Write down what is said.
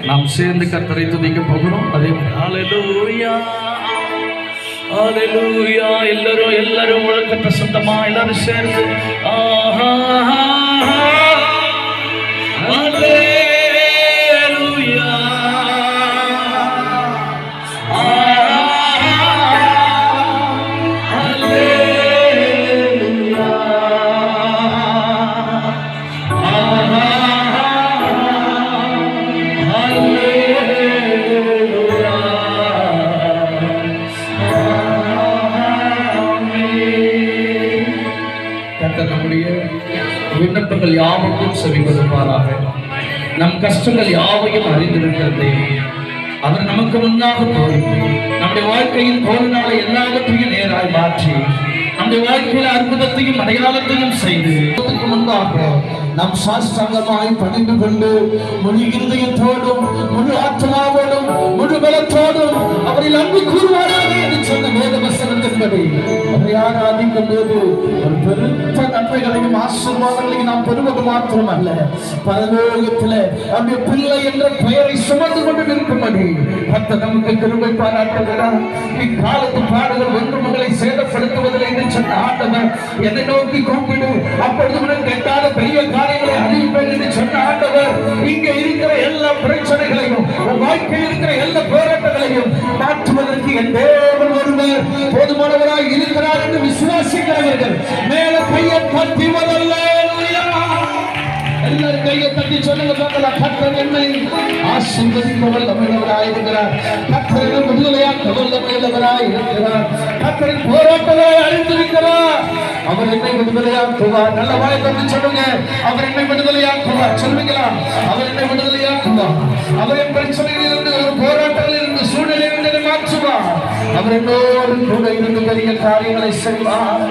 நாம் சேர்ந்து கத்தரை துதிக்க போகிறோம். அதே ஹalleluya எல்லாரும் எல்லாரும் முழக்கத்தை சொந்தமா எல்லாரும் சேர்ந்து. ஆஹா. நம்முடைய விண்ணப்பங்கள் யாவுக்கும் செவி நம் கஷ்டங்கள் யாவையும் அறிந்திருக்கிறது அவர் நமக்கு முன்னாக போய் நம்முடைய வாழ்க்கையின் தோல்நாளை எல்லாவற்றையும் நேராய் மாற்றி நம்முடைய வாழ்க்கையில அற்புதத்தையும் அடையாளத்தையும் செய்து முன்பாக நாம் சாஸ்திரங்கமாய் பணிந்து கொண்டு முழு இருதயத்தோடும் முழு ஆத்மாவோடும் முழு பலத்தோடும் அவரில் அன்பு கூறுவாராக என்று சொன்ன வேத வசனத்தின்படி அவரை ஆராதிக்கும் போது ஒரு பெரும் ஆசீர்வாதங்களை நாம் பெறுவது மாத்திரமல்ல. பரலோகத்தில் நம்முடைய பிள்ளை என்ற பெயரை சுமந்து கொண்டு நிற்கும்படி கத்த நமக்கு கிருமை பாராட்டுகிறார் இக்காலத்து பாடுகள் ஒன்று மகளை சேதப்படுத்துவதில்லை என்று சொன்ன ஆண்டவர் என்னை நோக்கி கூப்பிடு அப்பொழுது உனக்கு எட்டாத பெரிய காரியங்களை அறிவிப்பேன் என்று சொன்ன ஆண்டவர் இங்கே இருக்கிற எல்லா பிரச்சனைகளையும் வாழ்க்கையில் இருக்கிற எல்லா போராட்டங்களையும் மாற்றுவதற்கு என் தேவன் ஒருவர் போதுமானவராய் இருக்கிறார் என்று விசுவாசிக்கிறவர்கள். கையை தட்டி சொல்லுங்க பார்க்கலாம். கர்த்தர் என்னை ஆசீர்வதிக்க வல்லமையுள்ளவராய் இருக்கிறார் கர்த்தரிடம் விடுதலையாக்க வல்லமையுள்ளவராய் இருக்கிறார். கர்த்தரின் போராட்டங்களை அறிந்திருக்கிறார் அவர் என்னை விடுதலையாக்குவார் நல்ல வாய் தட்டி சொல்லுங்க. அவர் என்னை விடுதலையாக்குவார் சொல்லுங்களா? அவர் என்னை விடுதலையாக்குவார் அவர் என் பிரச்சனையில் இருந்து ஒரு போராட்டத்தில் இருந்து சூழ்நிலை இருந்து மாற்றுவார். அவர் என்னோடு கூட இருந்து பெரிய காரியங்களை செய்வார்.